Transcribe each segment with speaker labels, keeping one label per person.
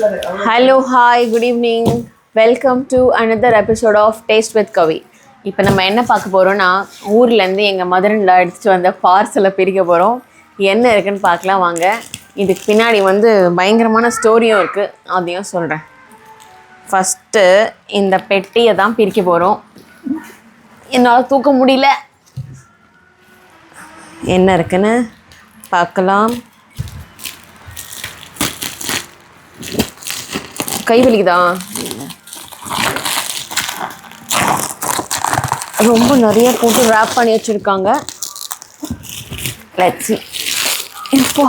Speaker 1: Hello hi good evening welcome to another episode of taste with Kavi இப்போ நம்ம என்ன பார்க்க போகிறோம்னா ஊர்லேருந்து எங்கள் மதுரில் எடுத்துகிட்டு வந்த பார்சலை பிரிக்க போகிறோம் என்ன இருக்குன்னு பார்க்கலாம் வாங்க. இதுக்கு பின்னாடி வந்து பயங்கரமான ஸ்டோரியும் இருக்குது அதையும் சொல்கிறேன் ஃபஸ்ட்டு இந்த பெட்டியை தான் பிரிக்க போகிறோம் என்னால் தூக்க முடியல. என்ன இருக்குன்னு பார்க்கலாம். கை வலிக்குதா ரொம்ப நிறைய போட்டு ரேப் பண்ணி வச்சுருக்காங்க. லட்சி இப்போ.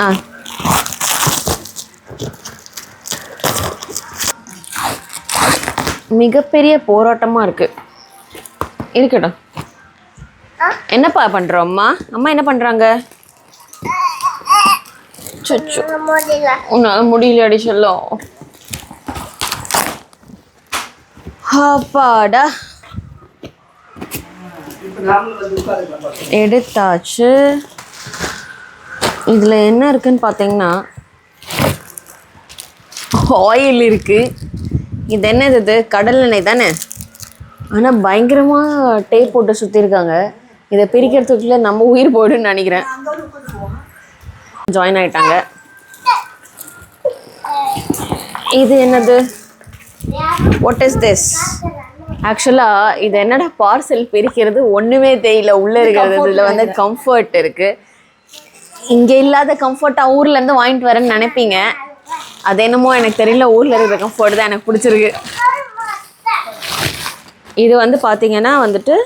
Speaker 1: ஆ. மிகப்பெரிய போராட்டமாக இருக்கு. இருக்கட்டும். என்னப்பா பண்ணுறோம் அம்மா? அம்மா என்ன பண்ணுறாங்க உன்னால முடியலடி செல்லம் அப்பாடா. எடுத்தாச்சு. இதில் என்ன இருக்குன்னு பார்த்தீங்கன்னா ஆயில் இருக்கு. இது என்னது இது? கடல் எண்ணெய் தானே? ஆனால் பயங்கரமாக டேப் போட்டு சுற்றிருக்காங்க இதை பிரிக்கிறதுக்குள்ள நம்ம உயிர் போயிடுன்னு நினைக்கிறேன். ஜாயின் ஆயிட்டாங்க. இது என்னது? வாட் இஸ் திஸ் ஆக்சுவலாக இது என்னடா பார்சல் பிரிக்கிறது? ஒன்றுமே தெரியல. உள்ளே இருக்கிறது இதில் வந்து கம்ஃபர்ட் இருக்குது இங்கே இல்லாத கம்ஃபர்ட்டாக ஊர்லேருந்து வாங்கிட்டு வரேன்னு நினைப்பீங்க. அது என்னமோ எனக்கு தெரியல. ஊரில் இருக்கிற கம்ஃபர்ட் தான் எனக்கு பிடிச்சிருக்கு. இது வந்து பார்த்தீங்கன்னா வந்துட்டு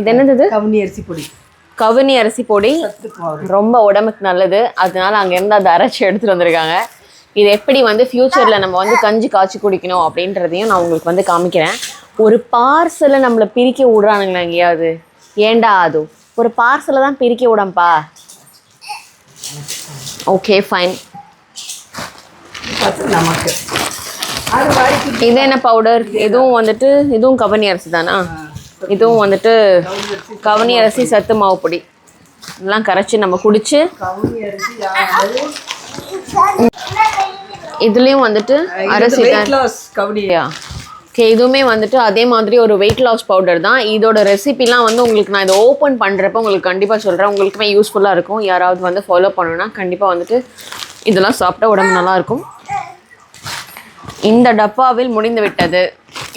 Speaker 1: இது என்னது
Speaker 2: கவுனி அரிசி பொடி.
Speaker 1: கவுனி அரிசி பொடி. ரொம்ப உடம்புக்கு நல்லது. அதனால அங்கேருந்து அதை அரைச்சி எடுத்துகிட்டு வந்திருக்காங்க. இது எப்படி வந்து ஃப்யூச்சரில் நம்ம வந்து கஞ்சி காய்ச்சி குடிக்கணும் அப்படின்றதையும் நான் உங்களுக்கு வந்து காமிக்கிறேன். ஒரு பார்சலை நம்மளை பிரிக்க விடுறானுங்களா எங்கேயாவது? ஏண்டா அது? ஒரு பார்சலை தான் பிரிக்க விடம்பா? ஓகே ஃபைன்
Speaker 2: அது நமக்கு
Speaker 1: இது என்ன பவுடர் இதுவும் வந்துட்டு இதுவும் கவனி அரிசி தானா? இதுவும் வந்துட்டு கவனி அரிசி சத்து மாவு பொடி. எல்லாம் கரைச்சி நம்ம குடிச்சு இதுலேயும் வந்துட்டு அரிசி தான்.
Speaker 2: வெயிட் லாஸ் கவுனி
Speaker 1: ஓகே இதுவுமே வந்துட்டு அதே மாதிரி ஒரு வெயிட் லாஸ் பவுடர் தான். இதோட ரெசிபிலாம் வந்து உங்களுக்கு நான் இதை ஓப்பன் பண்ணுறப்ப உங்களுக்கு கண்டிப்பாக சொல்கிறேன் உங்களுக்குமே யூஸ்ஃபுல்லாக இருக்கும். யாராவது வந்து ஃபாலோ பண்ணணும்னா கண்டிப்பாக வந்துட்டு இதெல்லாம் சாப்பிட்டா உடம்பு நல்லா இருக்கும் இந்த டப்பாவில் முடிந்து விட்டது.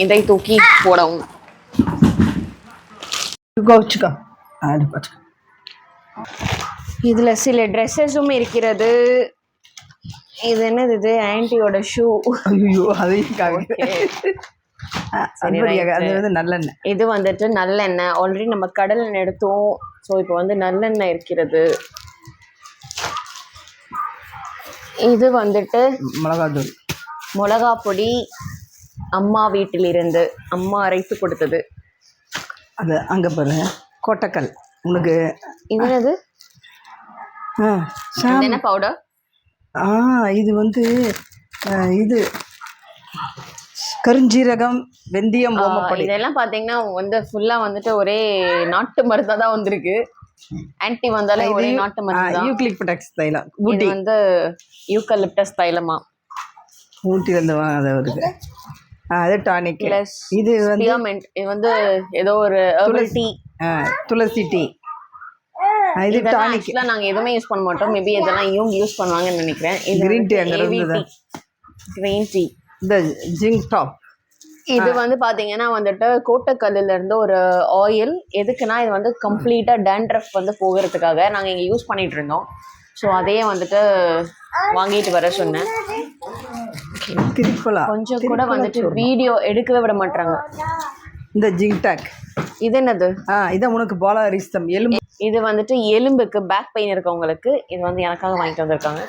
Speaker 1: இதை தூக்கி போடவும்.
Speaker 2: வச்சுக்கோ. அது வச்சுக்கோ
Speaker 1: இதில் சில ட்ரெஸ்ஸஸும் இருக்கிறது. இது என்னது இது? ஆன்ட்டியோட ஷூ
Speaker 2: ஐயோ அது நல்லெண்ணெய்.
Speaker 1: இது வந்துட்டு நல்லெண்ணெய். ஆல்ரெடி நம்ம கடல் எண்ணெய் எடுத்தோம். ஸோ இப்போ வந்து நல்லெண்ணெய் இருக்கிறது. இது வந்துட்டு
Speaker 2: மிளகாத்தூள்.
Speaker 1: மிளகா பொடி அம்மா வீட்டிலிருந்து அம்மா அரைத்து கொடுத்தது.
Speaker 2: அது அங்கே பாரு கொட்டக்கல். உனக்கு
Speaker 1: இது என்னது?
Speaker 2: ஆ
Speaker 1: என்ன பவுடர்
Speaker 2: ஆ இது வந்து இது. கருஞ்சீரகம் வெந்தயம் ஓமப்பொடி.
Speaker 1: இதெல்லாம் பார்த்தீங்கன்னா வந்து ஃபுல்லாக வந்துட்டு ஒரே நாட்டு மருந்தா தான் வந்திருக்கு. ஆன்ட்டி வந்தாலே ஒரே நாட்டு மருந்து
Speaker 2: யூக்லிப்டெக்ஸ் தைலம் ஊட்டி.
Speaker 1: வந்து யூக்கலிப்டஸ் தைலமா.
Speaker 2: ஊட்டிலேருந்து வாங்க வருது. ஆ அது டானிக் இது வந்து
Speaker 1: இது வந்து ஏதோ ஒரு டீ
Speaker 2: ஆ, துளசி டீ இது டானிக்
Speaker 1: நாங்கள் எதுவுமே யூஸ் பண்ண மாட்டோம். மேபி இதெல்லாம் இவங்க யூஸ் பண்ணுவாங்கன்னு நினைக்கிறேன். இது
Speaker 2: Green tea அங்க?
Speaker 1: கிரீன் டீ
Speaker 2: இந்த ஜிங்க் டாப்
Speaker 1: இது வந்து பாத்தீங்கன்னா வந்துட்டு கோட்டக்கல்லுல இருந்து ஒரு ஆயில் எதுக்குன்னா இது வந்து கம்ப்ளீட்டா டேண்ட்ரஃப் வந்து போகிறதுக்காக நாங்க இங்க யூஸ் பண்ணிட்டு இருந்தோம். ஸோ அதையே வந்துட்டு வாங்கிட்டு வர சொன்னேன். கொஞ்சம் கூட வந்துட்டு வீடியோ எடுக்கவே விட மாட்டாங்க
Speaker 2: இந்த ஜிங்க் டாக்.
Speaker 1: இது என்னது?
Speaker 2: ஆ இதான் உனக்கு போலா ரிஸ்தம். எலும்பு.
Speaker 1: இது வந்துட்டு எலும்புக்கு பேக் பெயின் இருக்கவங்களுக்கு இது வந்து எனக்காக வாங்கிட்டு வந்திருக்காங்க.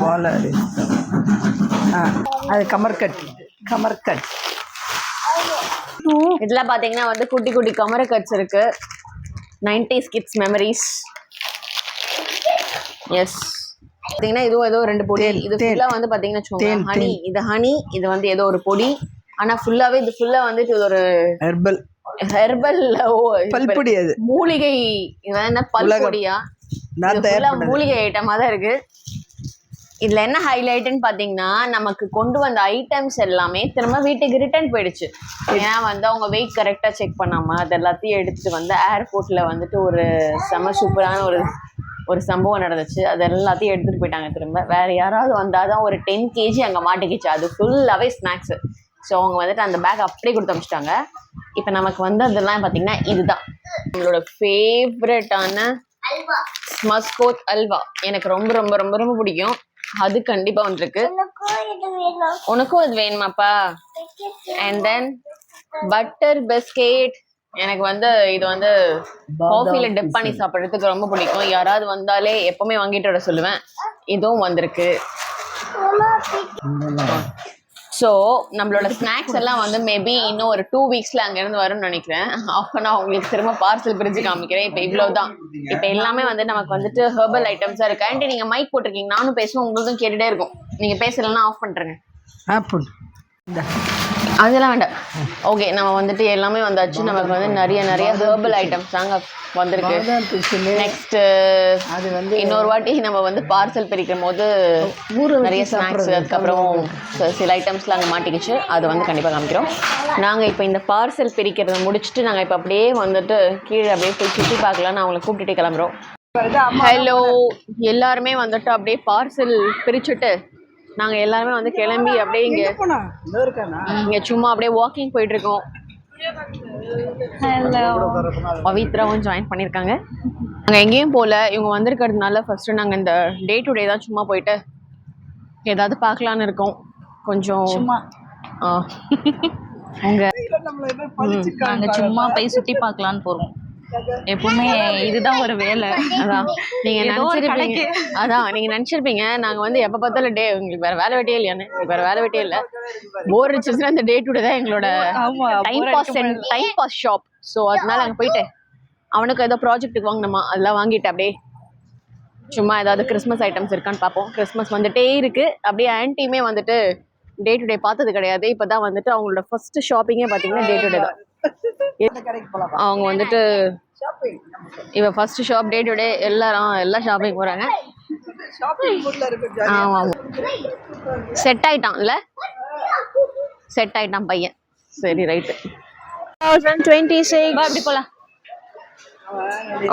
Speaker 2: போலா ரிஸ்தம். ஆ அது கமர்கட். கமர்கட்.
Speaker 1: இதுல பாத்தீங்கன்னா வந்து குட்டி குட்டி கமர கட்ஸ் இருக்கு. நைன்டிஸ் கிட்ஸ் மெமரிஸ் எஸ் பாத்தீங்கன்னா இதுவும் ஏதோ ரெண்டு பொடி. இது. ஃபுல்லா வந்து பாத்தீங்கன்னா வச்சுக்கோங்க. ஹனி இது ஹனி இது வந்து ஏதோ ஒரு பொடி. ஆனா ஃபுல்லாவே இது ஃபுல்லா வந்துட்டு இது ஒரு
Speaker 2: ஹெர்பல்
Speaker 1: ஹெர்பல் ஓ
Speaker 2: பல்பொடி அது.
Speaker 1: மூலிகை இது என்ன பல்பொடியா மூலிகை ஐட்டமா தான் இருக்கு. இதுல என்ன ஹைலைட்னு பாத்தீங்கன்னா நமக்கு கொண்டு வந்த ஐட்டம்ஸ் எல்லாமே திரும்ப வீட்டுக்கு ரிட்டர்ன் போயிடுச்சு. ஏன்னா வந்து அவங்க வெயிட் கரெக்டா செக் பண்ணாம அது எல்லாத்தையும் எடுத்துட்டு வந்து ஏர்போர்ட்ல வந்துட்டு ஒரு செம சூப்பரான ஒரு ஒரு சம்பவம் நடந்துச்சு. அது எல்லாத்தையும் எடுத்துட்டு போயிட்டாங்க திரும்ப. வேற யாராவது வந்தாதான் ஒரு டென் கேஜி அங்க மாட்டிக்கிச்சு. அது ஃபுல்லாவே ஸ்நாக்ஸ் ஸோ அவங்க வந்துட்டு அந்த பேக் அப்படியே கொடுத்து அமிச்சிட்டாங்க. இப்போ நமக்கு வந்து அதெல்லாம் பார்த்தீங்கன்னா இதுதான் நம்மளோட ஃபேவரட்டான மஸ்கோத் அல்வா. எனக்கு ரொம்ப ரொம்ப ரொம்ப ரொம்ப பிடிக்கும். அது கண்டிப்பா வந்திருக்கு. உனக்கும் அது வேணுமாப்பா? அண்ட் தென் பட்டர் பிஸ்கெட் எனக்கு வந்து இது வந்து காஃபில டிப் பண்ணி சாப்பிடுறதுக்கு ரொம்ப பிடிக்கும். யாராவது வந்தாலே எப்பவுமே வாங்கிட்டு வர சொல்லுவேன். இதுவும் வந்திருக்கு. ஸோ நம்மளோட ஸ்நாக்ஸ் எல்லாம் வந்து மேபி இன்னும் ஒரு டூ வீக்ஸ்ல அங்கேருந்து வரும்னு நினைக்கிறேன். அப்போ நான் உங்களுக்கு திரும்ப பார்சல் பிரிஞ்சு காமிக்கிறேன். இப்போ இவ்வளவுதான் இப்போ எல்லாமே வந்து நமக்கு வந்துட்டு ஹெர்பல் ஐட்டம்ஸாக இருக்கு. ஆண்டி நீங்கள் மைக் போட்டிருக்கீங்க. நானும் பேசுவேன். உங்களுக்கும் கேட்டுட்டே இருக்கும். நீங்கள் பேசலன்னா ஆஃப் பண்ணுறேங்க
Speaker 2: இந்த
Speaker 1: அதெல்லாம் வேண்டாம். ஓகே நம்ம வந்துட்டு எல்லாமே வந்தாச்சு. நமக்கு வந்து நிறைய நிறைய ஹெர்பல் ஐட்டம்ஸ் தாங்க வந்திருக்கு. நெக்ஸ்ட்
Speaker 2: அது வந்து
Speaker 1: இன்னொரு வாட்டி நம்ம வந்து பார்சல் பிரிக்கும் போது நிறைய ஸ்நாக்ஸ் அதுக்கப்புறம் சில ஐட்டம்ஸ்லாம் அங்கே மாட்டிக்கிச்சு. அதை வந்து கண்டிப்பாக காமிக்கிறோம். நாங்கள் இப்போ இந்த பார்சல் பிரிக்கிறத முடிச்சுட்டு நாங்கள் இப்போ அப்படியே வந்துட்டு கீழே அப்படியே போய் சுற்றி பார்க்கலாம்னு அவங்கள கூப்பிட்டுட்டு கிளம்புறோம். ஹலோ எல்லாருமே வந்துட்டு அப்படியே பார்சல் பிரிச்சுட்டு நாங்கள் எல்லாருமே வந்து கிளம்பி அப்படியே இங்கே
Speaker 2: போனா இதோ இருக்கானா?
Speaker 1: இங்கே சும்மா அப்படியே வாக்கிங் போயிட்டு இருக்கோம் பவித்ராவும் ஜாயின் பண்ணியிருக்காங்க நாங்கள் எங்கேயும் போகல இவங்க வந்திருக்கிறதுனால ஃபர்ஸ்ட் நாங்கள் இந்த டே டு டே தான் சும்மா போயிட்டு ஏதாவது பார்க்கலான்னு இருக்கோம். கொஞ்சம் சும்மா. அவங்க
Speaker 2: நம்மள என்ன பழிச்சிருக்காங்க
Speaker 3: நாங்க சும்மா போய் சுத்தி பார்க்கலான்னு போறோம். எப்பவுமே இதுதான் ஒரு வேலை.
Speaker 1: அதான். நீங்க நினைச்சிருப்பீங்க. அதான் நீங்க நினைச்சிருப்பீங்க நாங்க வந்து எப்ப பார்த்தாலும் டே உங்களுக்கு வேற வேலை வெட்டியே உங்களுக்கு வேற வேலை வெட்டியே இல்ல. போர் அடிச்சிருச்சுன்னா இந்த டே டு டே தான் எங்களோட time pass time pass shop so அதனால அங்க போயிட்டு அவனுக்கு ஏதோ ப்ராஜெக்ட்டுக்கு வாங்கினோமா அதெல்லாம் வாங்கிட்டு அப்படியே சும்மா ஏதாவது கிறிஸ்மஸ் ஐட்டம்ஸ் இருக்கான்னு பார்ப்போம். கிறிஸ்மஸ் வந்துட்டே இருக்கு. அப்படியே ஆன்ட்டியுமே வந்துட்டு டே டு டே பார்த்தது கிடையாது. இப்பதான் வந்துட்டு அவங்களோட ஃபர்ஸ்ட் ஷாப்பிங்கே பார்த்தீங்கன்னா டே டு டே தான். அவங்க வந்துட்டு
Speaker 2: ஷாப்பிங்
Speaker 1: இவ first shop day to day எல்லாரும் எல்லா ஷாப்பிங் போறாங்க.
Speaker 2: ஷாப்பிங் மூட்ல இருக்கு ஜாலி
Speaker 1: ஆமா செட் ஆயிட்டான்ல? செட் ஆயிட்டான் பையன். சரி ரைட்டு தௌசண்ட் டுவெண்ட்டி சிக்ஸ் அப்படி போலாம்.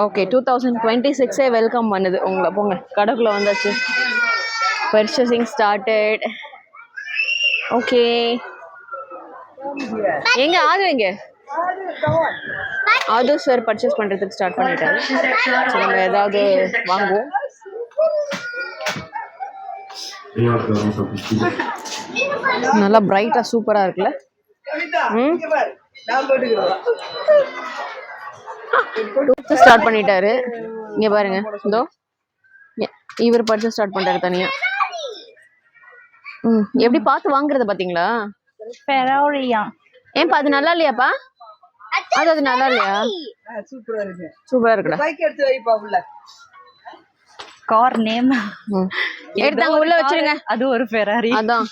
Speaker 1: ஓகே டூ தௌசண்ட் டுவெண்ட்டி சிக்ஸே வெல்கம் பண்ணுது. உங்களை போங்க. கடைக்குள்ள வந்தாச்சு. பர்ச்சேசிங் ஸ்டார்டட் ஓகே எங்க ஆது எங்க? ஆது சார் பர்ச்சேஸ் பண்றதுக்கு ஸ்டார்ட் பண்ணிட்டாரு. So, நம்ம ஏதாவது வாங்குவோம். நல்லா பிரைட்டா சூப்பரா இருக்குல்ல?
Speaker 2: போட்டுக்கிறேன்
Speaker 1: ஸ்டார்ட் பண்ணிட்டாரு. இங்க பாருங்க. இதோ. இவர் பர்ச்சேஸ் ஸ்டார்ட் பண்றாரு தனியா. ம் எப்படி பார்த்து வாங்குறத பாத்தீங்களா
Speaker 3: பெரோரியா
Speaker 1: ஏன்பா அது நல்லா இல்லையாப்பா? அது அது நல்லா இல்லையா?
Speaker 2: சூப்பரா இருக்கு.
Speaker 1: சூப்பரா இருக்குடா.
Speaker 2: பைக் எடுத்து வைப்பா உள்ள.
Speaker 3: Car name.
Speaker 1: எடுத்தாங்க உள்ள வச்சிருங்க.
Speaker 3: அது ஒரு ஃபெராரி
Speaker 1: அதான்.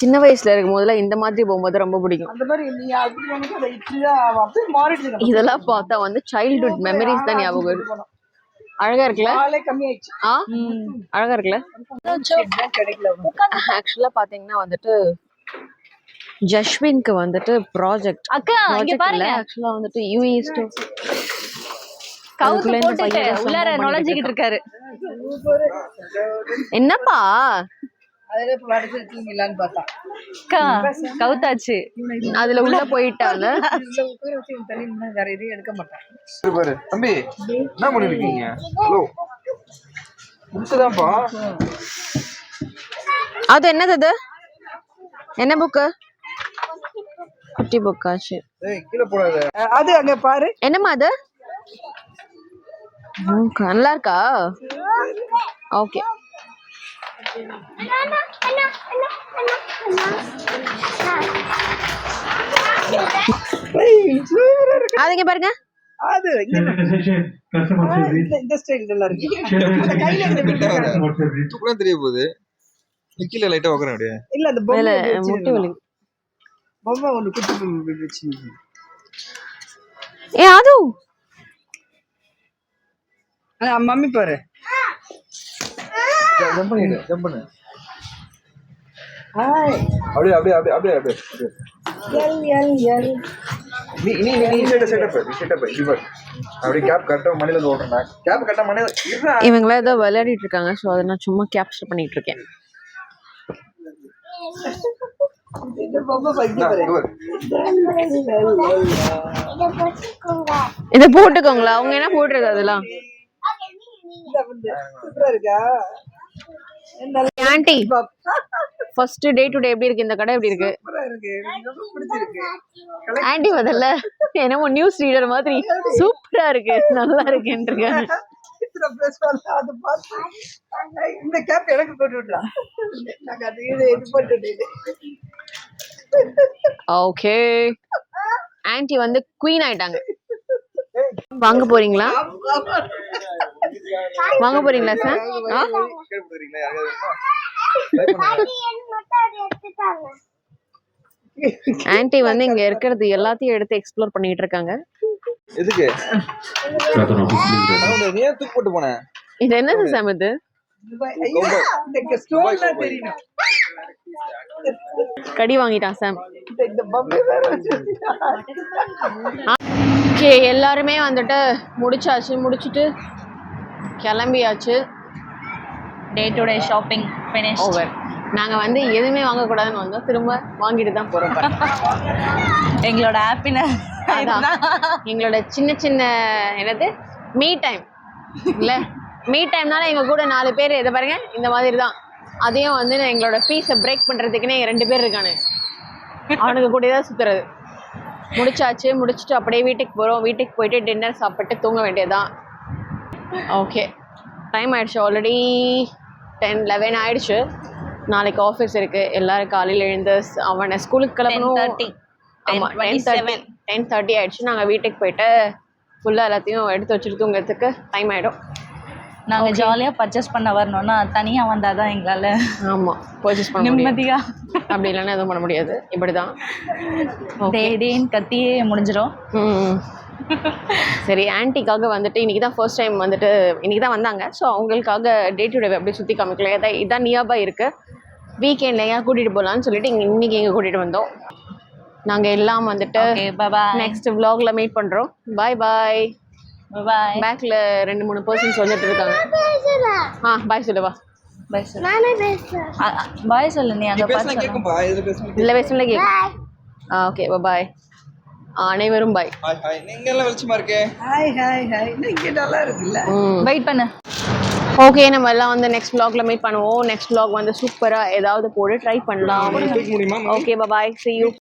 Speaker 1: சின்ன வயசுல இருக்கும் போதுல இந்த மாதிரி போகும்போது ரொம்ப பிடிக்கும். இதெல்லாம் பார்த்தா வந்து சைல்ட்ஹுட் மெமரிஸ் தான் ஞாபகம் வருது. அழகா இருக்குல்ல? ஆ? அழகா இருக்குல்ல? ஆக்சுவலா பாத்தீங்கன்னா வந்துட்டு ஜஸ்வின்க்கு வந்துட்டு ப்ராஜெக்ட்
Speaker 3: அக்கா இங்க பாருங்க.
Speaker 1: ஆக்சுவலா வந்துட்டு யூஎஸ் டு
Speaker 3: கவுத்து
Speaker 1: அதுக்குள்ள இந்த
Speaker 3: போட்டுட்டு உள்ளார நுழைஞ்சுக்கிட்டு இருக்காரு.
Speaker 1: என்னப்பா?
Speaker 2: அதிலே இப்போ வடச்சு தூங்கிடலான்னு பார்த்தா.
Speaker 3: அக்கா கவுத்தாச்சு
Speaker 1: அதுல உள்ள போயிட்டால
Speaker 2: இதுல உட்கார வச்சு இவன் தள்ளி நின்னா வேற எதையும் எடுக்க மாட்டான்
Speaker 4: சரி பாரு தம்பி என்ன பண்ணிருக்கீங்க? ஹலோ. புக்குதான்ப்பா.
Speaker 1: அது என்னது அது? என்ன புக்கு? குட்டி புக்காச்சு.
Speaker 4: ஏய் கீழே போடாத.
Speaker 2: அஹ் அது அங்க பாரு.
Speaker 1: என்னம்மா அது? நல்லா இருக்கா ஓகே. அது இங்க பாருங்க.
Speaker 2: அது இந்த இந்த ஸ்டைல் நல்லா இருக்கு.
Speaker 4: கூட தெரிய போகுது. கீழே லைட்டா உட்கார அப்படியே.
Speaker 2: இல்ல அந்த பொம்மை
Speaker 1: முட்டி வலி.
Speaker 2: பொம்மை ஒன்று குட்டி பொம்மை வச்சு
Speaker 1: ஏ அது?
Speaker 2: மம்மி பாரு.
Speaker 4: ஜம்ப் பண்ணிடு ஜம்ப் பண்ணு.
Speaker 2: ஹாய்
Speaker 4: அப்படியே அப்படியே அப்படியே அப்படியே அப்படியே.
Speaker 2: எல் எல் எல்
Speaker 4: நீ நீ நீ செட்டப் செட்டப் நீ செட்டப் இது பாரு. அப்படியே கேப் கரெக்டாக ஓட்டுறேன் கேப் கரெக்டாக இருடா.
Speaker 1: இவங்கள ஏதோ விளையாடிட்டு இருக்காங்க ஸோ அதை நான் சும்மா கேப்சர் பண்ணிட்டு இருக்கேன். இதை போட்டுக்கோங்களா அவங்க என்ன போட்டுருக்கு அதெல்லாம்
Speaker 2: இருக்கா?
Speaker 1: Aunty first day to day எப்படி இருக்கு? இந்த கடை எப்படி இருக்கு? ஆன்ட்டி முதல்ல என்னமோ நியூஸ் ரீடர் மாதிரி சூப்பரா இருக்கு. நல்லா
Speaker 2: பார்த்து இந்த கேப் எனக்கு போட்டு அது இது இது போட்டு
Speaker 1: ஓகே ஆன்ட்டி வந்து குவீன் ஆயிட்டாங்க. வாங்க போறீங்களா? வாங்க போறீங்களா சார் ஆ?
Speaker 4: கேட்டு போறீங்களா யாராவது வேணுமா? Try பண்ணுங்க.
Speaker 1: ஆன்ட்டி வந்து இங்க இருக்கிறது எல்லாத்தையும் எடுத்து எக்ஸ்ப்ளோர் பண்ணிட்டு இருக்காங்க.
Speaker 4: எதுக்கு? நீ தூக்கு போட்டு போனேன்
Speaker 1: இது என்னது சாம் இது? கடி வாங்கிட்டான் சாம் ஓகே எல்லாருமே வந்துட்டு முடிச்சாச்சு முடிச்சுட்டு கிளம்பியாச்சு.
Speaker 3: Day to day shopping finish
Speaker 1: over நாங்க வந்து எதுவுமே வாங்கக்கூடாதுன்னு வந்தோம். திரும்ப வாங்கிட்டு தான் பாருங்க.
Speaker 3: எங்களோட ஹாப்பினஸ்
Speaker 1: எங்களோட சின்ன சின்ன என்னது? மீ டைம் இல்ல? மீ டைம்னால எங்க கூட நாலு பேர் இதை பாருங்க இந்த மாதிரி தான். அதையும் வந்து எங்களோட ஃபீஸை பிரேக் பண்றதுக்குன்னே ரெண்டு பேர் இருக்கானு அவனுக்கு கூட தான் சுத்துறது. முடிச்சாச்சு முடிச்சுட்டு அப்படியே வீட்டுக்கு போறோம். வீட்டுக்கு போயிட்டு டின்னர் சாப்பிட்டு தூங்க வேண்டியதுதான். ஓகே டைம் ஆயிடுச்சு ஆல்ரெடி டென் லெவன் ஆயிடுச்சு. நாளைக்கு ஆஃபீஸ் இருக்கு. எல்லாரும் காலையில் எழுந்து அவனை ஸ்கூலுக்கு கிளம்பணும்.
Speaker 3: 10:30.
Speaker 1: ஆமாம் டென் தேர்ட்டி டென் தேர்ட்டி ஆயிடுச்சு. நாங்கள் வீட்டுக்கு போயிட்டு ஃபுல்லாக எல்லாத்தையும் எடுத்து வச்சுட்டு தூங்குறதுக்கு டைம் ஆகிடும்
Speaker 3: நாங்க ஜாலியா பர்ச்சேஸ் பண்ண வரணும்னா தனியா வந்தாதான் எங்களால
Speaker 1: ஆமாம் பர்ச்சேஸ் பண்ண முடியும்.
Speaker 3: நிம்மதியா.
Speaker 1: அப்படி இல்லைன்னா எதுவும் பண்ண முடியாது. இப்படி தான்
Speaker 3: டே டேன்னு கத்தியே முடிஞ்சிடும்.
Speaker 1: சரி ஆன்ட்டிக்காக வந்துட்டு இன்னைக்கு தான் ஃபர்ஸ்ட் டைம் வந்துட்டு இன்னைக்கு தான் வந்தாங்க. ஸோ அவங்களுக்காக டே டு டே அப்படியே சுற்றி காமிக்கல இதான் இதான் நியர்பை இருக்குது வீக்கெண்டில் ஏன் கூட்டிகிட்டு போகலான்னு சொல்லிட்டு இங்கே இன்னைக்கு இங்கே கூட்டிகிட்டு வந்தோம். நாங்கள் எல்லாம் வந்துட்டு நெக்ஸ்ட் vlogல மீட் பண்ணுறோம் பாய் பாய்
Speaker 3: பாய்
Speaker 1: பேக்கில் ரெண்டு மூணு பர்சன்ஸ் வந்துட்டு இருக்காங்க. ஆ பாய் சொல்லுவா
Speaker 3: பாய் சொல்லு. பாய் சொல்லு நீ அங்க
Speaker 4: இதுல பேசணும்
Speaker 1: இல்லை பேசல கேட்கும் ஆ ஓகே பாய் அனைவரும் பாய்
Speaker 4: ஹாய் ஹாய் நீங்க எல்லாம் வெளிச்சமா இருக்கே?
Speaker 2: ஹாய் ஹாய் ஹாய் இங்கே நல்லா இருக்குல்ல?
Speaker 3: வெயிட் பண்ணு.
Speaker 1: ஓகே நம்ம எல்லாம் வந்து நெக்ஸ்ட் vlogல மீட் பண்ணுவோம். நெக்ஸ்ட் vlog வந்து சூப்பராக ஏதாவது போட்டு ட்ரை பண்ணலாம். Okay bye see you.